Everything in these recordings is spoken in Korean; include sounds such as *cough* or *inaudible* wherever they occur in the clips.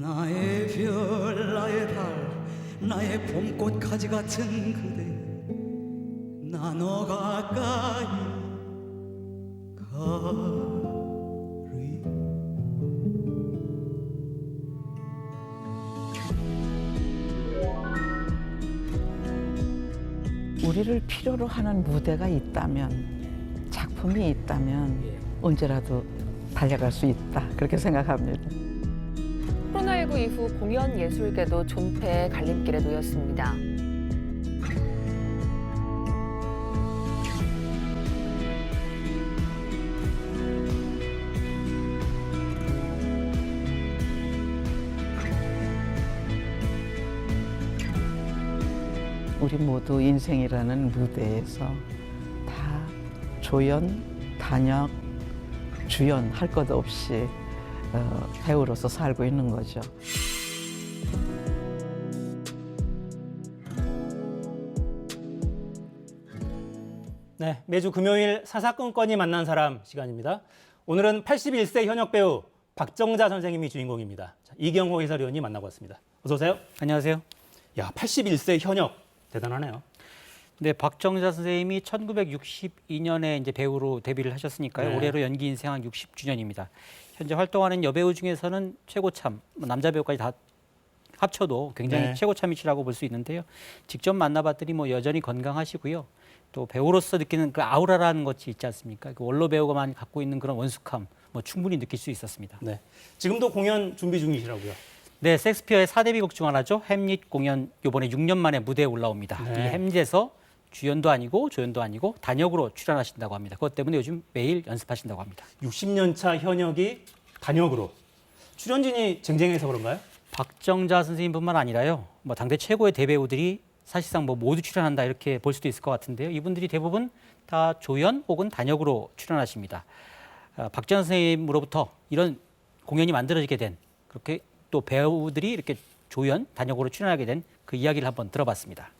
나의 별 나의 달 나의 봄꽃 가지 같은 그대 나 너 가까이 가리 우리를 필요로 하는 무대가 있다면 작품이 있다면 언제라도 달려갈 수 있다 그렇게 생각합니다. 코로나19 이후 공연 예술계도 존폐의 갈림길에 놓였습니다. 우리 모두 인생이라는 무대에서 다 조연, 단역, 주연 할 것 없이 어, 배우로서 살고 있는 거죠. 네, 매주 금요일 사사건건이 만난 사람 시간입니다. 오늘은 81세 현역 배우 박정자 선생님이 주인공입니다. 자, 이경호 해설위원이 만나고 왔습니다. 어서 오세요. 안녕하세요. 야, 81세 현역 대단하네요. 네, 박정자 선생님이 1962년에 이제 배우로 데뷔를 하셨으니까요. 네. 올해로 연기 인생 한 60주년입니다. 현재 활동하는 여배우 중에서는 최고참, 뭐 남자 배우까지 다 합쳐도 굉장히 네. 최고참이시라고 볼 수 있는데요. 직접 만나봤더니 뭐 여전히 건강하시고요. 또 배우로서 느끼는 그 아우라라는 것이 있지 않습니까? 그 원로 배우가만 갖고 있는 그런 원숙함, 뭐 충분히 느낄 수 있었습니다. 네. 지금도 공연 준비 중이시라고요. 네, 섹스피어의 사대비곡 중 하나죠. 햄릿 공연 요번에 6년 만에 무대에 올라옵니다. 네. 이 햄릿에서 주연도 아니고 조연도 아니고 단역으로 출연하신다고 합니다. 그것 때문에 요즘 매일 연습하신다고 합니다. 60년 차 현역이 단역으로 출연진이 쟁쟁해서 그런가요? 박정자 선생님뿐만 아니라요. 뭐 당대 최고의 대배우들이 사실상 뭐 모두 출연한다 이렇게 볼 수도 있을 것 같은데요. 이분들이 대부분 다 조연 혹은 단역으로 출연하십니다. 아, 박정자 선생님으로부터 이런 공연이 만들어지게 된 그렇게 또 배우들이 이렇게 조연 단역으로 출연하게 된 그 이야기를 한번 들어봤습니다.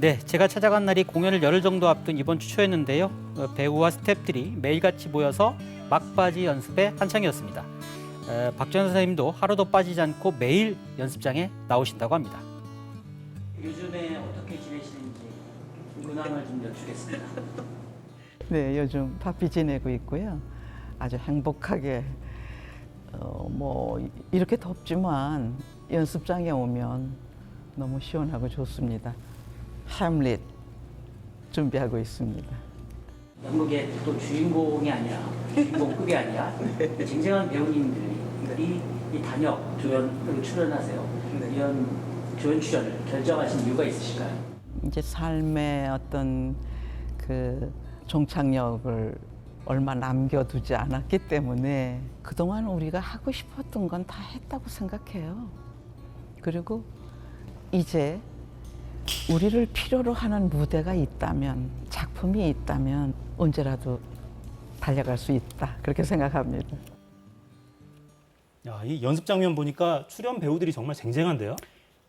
네, 제가 찾아간 날이 공연을 열흘 정도 앞둔 이번 주 초였는데요. 어, 배우와 스태프들이 매일같이 모여서 막바지 연습에 한창이었습니다. 에, 박전 선생님도 하루도 빠지지 않고 매일 연습장에 나오신다고 합니다. 요즘에 어떻게 지내시는지 근황을 좀 여쭙겠습니다. *laughs* 네, 요즘 바삐 지내고 있고요. 아주 행복하게 어, 뭐 이렇게 덥지만 연습장에 오면 너무 시원하고 좋습니다. 햄릿 준비하고 있습니다. 연극의 또 주인공이 아니라 주인공급이 아니라 *laughs* 쟁쟁한 배우님들이 이 단역 조연으로 출연하세요. 이런 조연 출연을 결정하신 이유가 있으실까요? 이제 삶의 어떤 그 종착역을 얼마 남겨두지 않았기 때문에 그동안 우리가 하고 싶었던 건 다 했다고 생각해요. 그리고 이제 우리를 필요로 하는 무대가 있다면, 작품이 있다면 언제라도 달려갈 수 있다. 그렇게 생각합니다. 야, 이 연습 장면 보니까 출연 배우들이 정말 쟁쟁한데요.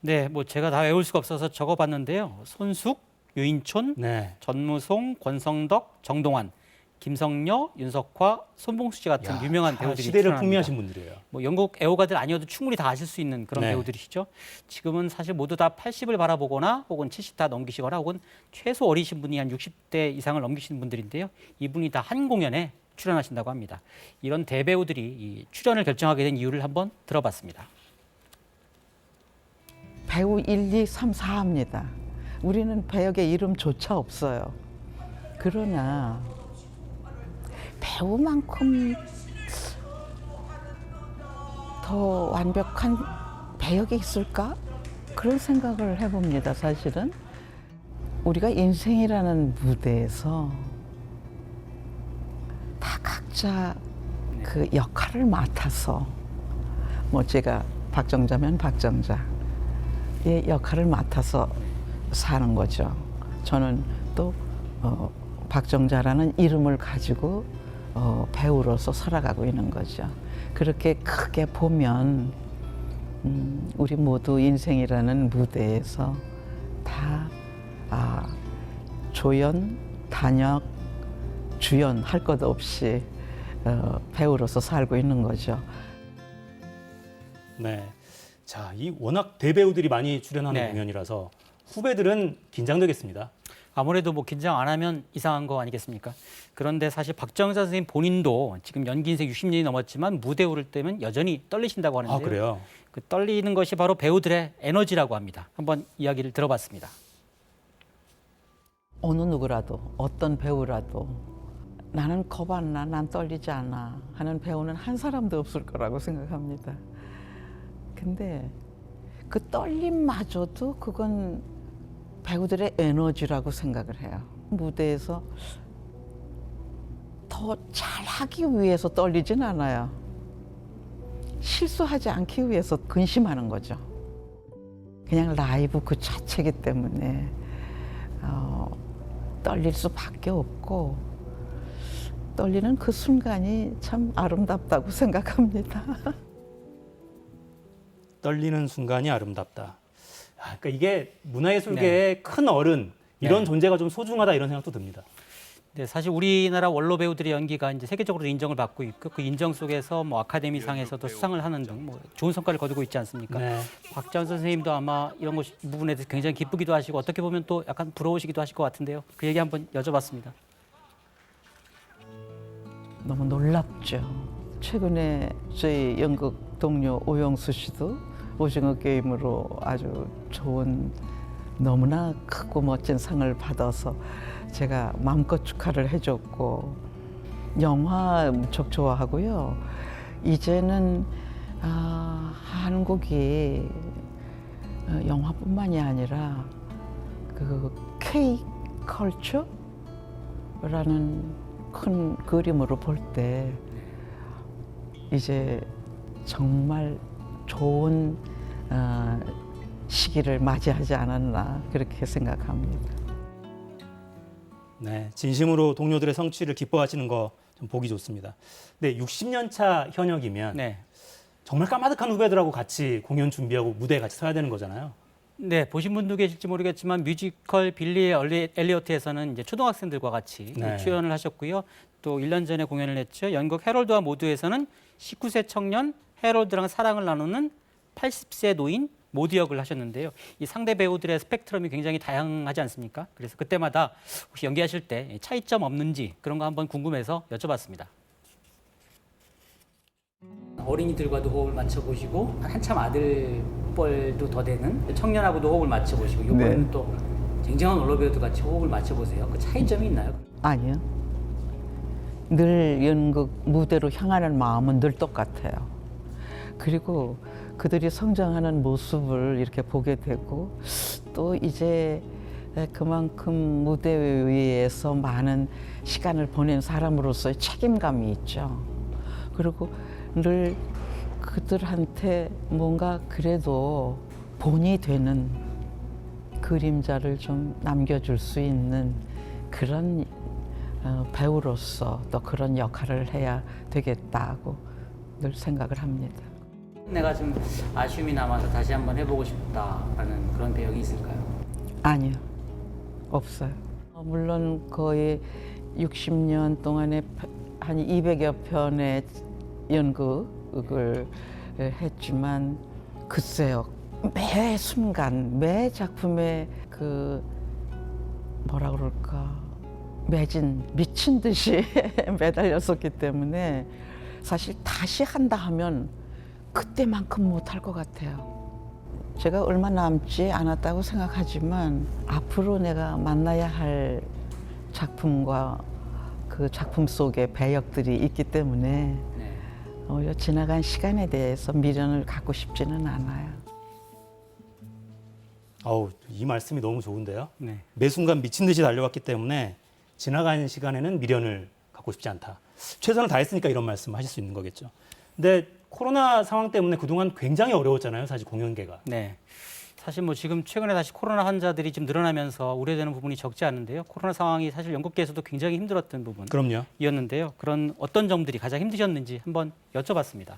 네, 뭐 제가 다 외울 수가 없어서 적어봤는데요. 손숙, 유인촌, 네. 전무송, 권성덕, 정동환, 김성녀, 윤석화, 손봉수 씨 같은 야, 유명한 다 배우들이 시대를 출연합니다. 풍미하신 분들이에요. 뭐 영국 애호가들 아니어도 충분히 다 아실 수 있는 그런 네. 배우들이시죠. 지금은 사실 모두 다 80을 바라보거나 혹은 70 다 넘기시거나 혹은 최소 어리신 분이 한 60대 이상을 넘기시는 분들인데요. 이분이 다 한 공연에 출연하신다고 합니다. 이런 대배우들이 이 출연을 결정하게 된 이유를 한번 들어봤습니다. 배우 1, 2, 3, 4입니다. 우리는 배역의 이름조차 없어요. 그러나 배우만큼 더 완벽한 배역이 있을까? 그런 생각을 해봅니다, 사실은. 우리가 인생이라는 무대에서 다 각자 그 역할을 맡아서 뭐 제가 박정자면 박정자 의 역할을 맡아서 사는 거죠. 저는 또 어, 박정자라는 이름을 가지고 어, 배우로서 살아가고 있는 거죠. 그렇게 크게 보면 음, 우리 모두 인생이라는 무대에서 다 아, 조연, 단역, 주연 할 것 없이 어, 배우로서 살고 있는 거죠. 네. 자, 이 워낙 대배우들이 많이 출연하는 네. 공연이라서 후배들은 긴장되겠습니다. 아무래도 뭐 긴장 안 하면 이상한 거 아니겠습니까? 그런데 사실 박정자 선생님 본인도 지금 연기 인생 60년이 넘었지만 무대 오를 때면 여전히 떨리신다고 하는데요. 아, 그래요? 그 떨리는 것이 바로 배우들의 에너지라고 합니다. 한번 이야기를 들어봤습니다. 어느 누구라도 어떤 배우라도 나는 겁 안 나, 난 떨리지 않아 하는 배우는 한 사람도 없을 거라고 생각합니다. 근데 그 떨림마저도 그건 배우들의 에너지라고 생각을 해요. 무대에서 더 잘하기 위해서 떨리진 않아요. 실수하지 않기 위해서 근심하는 거죠. 그냥 라이브 그 자체이기 때문에 어, 떨릴 수밖에 없고 떨리는 그 순간이 참 아름답다고 *laughs* 생각합니다. 떨리는 순간이 아름답다. 아, 그러니까 이게 문화예술계의 큰 어른 이런 네. 존재가 좀 소중하다 이런 생각도 듭니다. 네, 사실 우리나라 원로 배우들의 연기가 이제 세계적으로 인정을 받고 있고 그 인정 속에서 뭐 아카데미상에서도 수상을 하는 등 뭐 좋은 성과를 거두고 있지 않습니까? 네. 박지원 선생님도 아마 이런 것 부분에 대해서 굉장히 기쁘기도 하시고 어떻게 보면 또 약간 부러우시기도 하실 것 같은데요. 그 얘기 한번 여쭤봤습니다. 너무 놀랍죠. 최근에 저희 연극 동료 오영수 씨도 오징어 게임으로 아주 좋은 너무나 크고 멋진 상을 받아서 제가 마음껏 축하를 해줬고 영화 무척 좋아하고요. 이제는 아, 한국이 어, 영화뿐만이 아니라 그 K 컬처라는 큰 그림으로 볼 때 이제 정말 좋은 어, 시기를 맞이하지 않았나 그렇게 생각합니다. 네, 진심으로 동료들의 성취를 기뻐하시는 거 좀 보기 좋습니다. 근데 60년 차 현역이면 네. 정말 까마득한 후배들하고 같이 공연 준비하고 무대에 같이 서야 되는 거잖아요. 네, 보신 분도 계실지 모르겠지만 뮤지컬 빌리 엘리- 엘리어트에서는 이제 초등학생들과 같이 네. 출연을 하셨고요. 또 1년 전에 공연을 했죠. 연극 해롤드와 모두에서는 19세 청년 해롤드랑 사랑을 나누는 80세 노인 모두 역을 하셨는데요. 이 상대 배우들의 스펙트럼이 굉장히 다양하지 않습니까? 그래서 그때마다 혹시 연기하실 때 차이점 없는지 그런 거 한번 궁금해서 여쭤봤습니다. 어린이들과도 호흡을 맞춰 보시고 한참 아들 뻘도 더 되는 청년하고도 호흡을 맞춰 보시고 이번에는 네. 또 쟁쟁한 언로 배우도 같이 호흡을 맞춰 보세요. 그 차이점이 있나요? 아니요. 늘 연극 무대로 향하는 마음은 늘 똑같아요. 그리고 그들이 성장하는 모습을 이렇게 보게 되고 또 이제 그만큼 무대 위에서 많은 시간을 보낸 사람으로서의 책임감이 있죠. 그리고 늘 그들한테 뭔가 그래도 본이 되는 그림자를 좀 남겨줄 수 있는 그런 어, 배우로서 또 그런 역할을 해야 되겠다고 늘 생각을 합니다. 내가 좀 아쉬움이 남아서 다시 한번 해보고 싶다라는 그런 배역이 있을까요? 아니요, 없어요. 어, 물론 거의 60년 동안에 한 200여 편의 연극을 했지만 글쎄요, 매 순간, 매 작품에 그 뭐라 그럴까 매진 미친 듯이 *laughs* 매달렸었기 때문에 사실 다시 한다 하면 그때만큼 못할 것 같아요. 제가 얼마 남지 않았다고 생각하지만 앞으로 내가 만나야 할 작품과 그 작품 속에 배역들이 있기 때문에 네. 오히려 지나간 시간에 대해서 미련을 갖고 싶지는 않아요. 어우, 이 말씀이 너무 좋은데요. 네. 매 순간 미친 듯이 달려왔기 때문에 지나간 시간에는 미련을 갖고 싶지 않다. 최선을 다했으니까 이런 말씀 하실 수 있는 거겠죠. 근데 코로나 상황 때문에 그동안 굉장히 어려웠잖아요. 사실 공연계가. 네. 사실 뭐 지금 최근에 다시 코로나 환자들이 좀 늘어나면서 우려되는 부분이 적지 않은데요. 코로나 상황이 사실 연극계에서도 굉장히 힘들었던 그럼요. 부분이었는데요. 그런 어떤 점들이 가장 힘드셨는지 한번 여쭤봤습니다.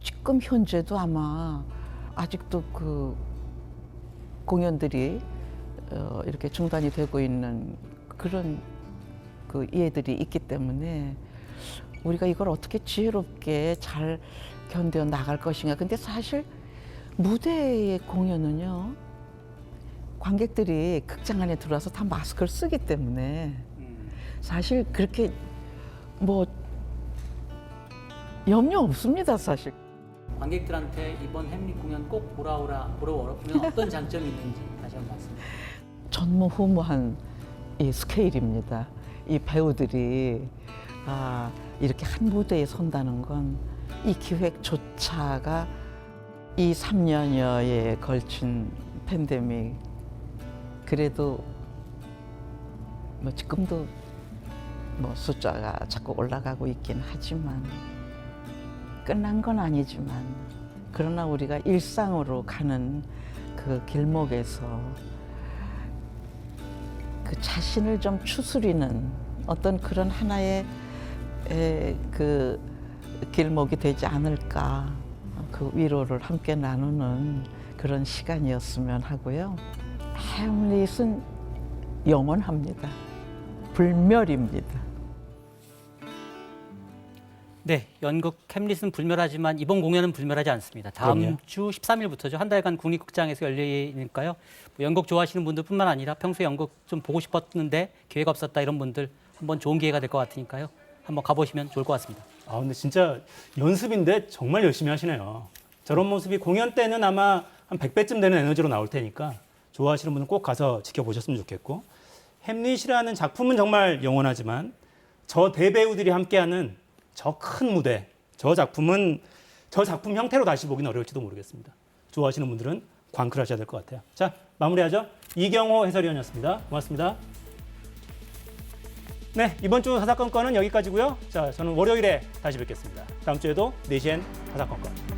지금 현재도 아마 아직도 그 공연들이 어, 이렇게 중단이 되고 있는 그런 그 얘들이 있기 때문에 우리가 이걸 어떻게 지혜롭게 잘 견뎌 나갈 것인가. 근데 사실 무대의 공연은요. 관객들이 극장 안에 들어와서 다 마스크를 쓰기 때문에 사실 그렇게 뭐 염려 없습니다, 사실. 관객들한테 이번 햄릿 공연 꼭 보라 오라 보러 오면 *laughs* 어떤 장점이 있는지 다시 한번 말씀. 전무후무한 이 스케일입니다. 이 배우들이 아, 이렇게 한 무대에 선다는 건 이 기획조차가 이 3년여에 걸친 팬데믹. 그래도 뭐 지금도 뭐 숫자가 자꾸 올라가고 있긴 하지만 끝난 건 아니지만 그러나 우리가 일상으로 가는 그 길목에서 그 자신을 좀 추스리는 어떤 그런 하나의 에, 그 길목이 되지 않을까 그 위로를 함께 나누는 그런 시간이었으면 하고요. 햄릿은 영원합니다. 불멸입니다. 네, 연극 햄릿은 불멸하지만 이번 공연은 불멸하지 않습니다. 다음 그럼요. 주 13일부터죠. 한 달간 국립극장에서 열리니까요. 뭐 연극 좋아하시는 분들뿐만 아니라 평소에 연극 좀 보고 싶었는데 기회가 없었다 이런 분들 한번 좋은 기회가 될 것 같으니까요. 한번 가보시면 좋을 것 같습니다. 아 근데 진짜 연습인데 정말 열심히 하시네요. 저런 모습이 공연 때는 아마 한 100배쯤 되는 에너지로 나올 테니까 좋아하시는 분은 꼭 가서 지켜보셨으면 좋겠고 햄릿이라는 작품은 정말 영원하지만 저 대배우들이 함께하는 저 큰 무대 저 작품은 저 작품 형태로 다시 보기는 어려울지도 모르겠습니다. 좋아하시는 분들은 광클하셔야 될 것 같아요. 자 마무리하죠. 이경호 해설위원이었습니다. 고맙습니다. 네, 이번 주 사사건건은 여기까지고요. 자, 저는 월요일에 다시 뵙겠습니다. 다음 주에도 4시엔 사사건건.